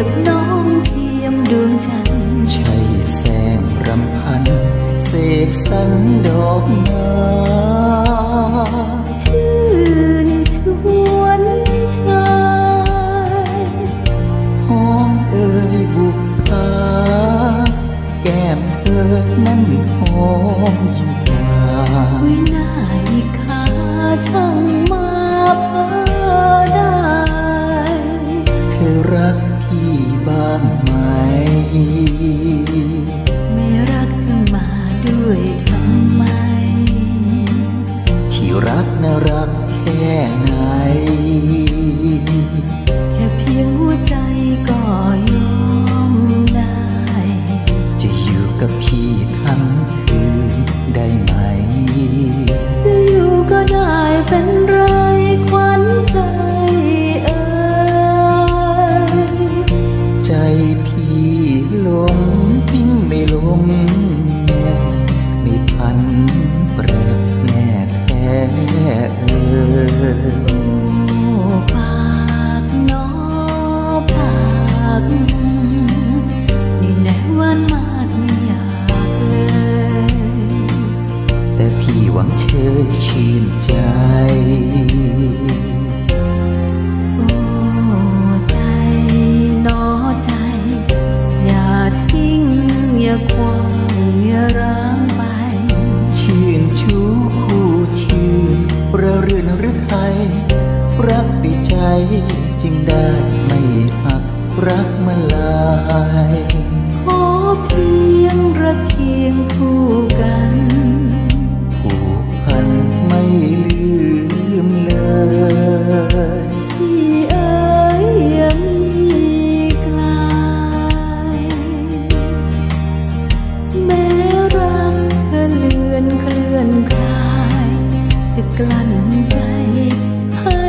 ยบน้องเทียมดวงจันทร์ใช่แสงรำพันเสกสรรดอกนา ไหน แค่เพียงหัวใจก็ยอมได้ จะอยู่กับพี่ทั้งคืนได้ไหม จะอยู่ก็ได้เป็น เชยชื่นใจ โอ้ใจหนอใจ อย่าทิ้ง อย่าควางอย่าร้างไป ชื่นชูคู่ชื่นระรื่นหรือไทยรักด้วยใจจึงได้ ลั้นใจให้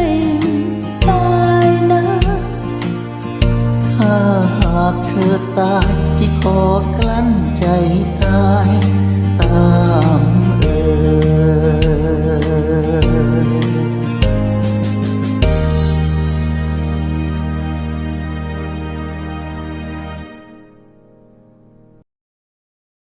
ตายนะ ถ้าหากเธอตาย พี่ขอกลั้นใจตายตาม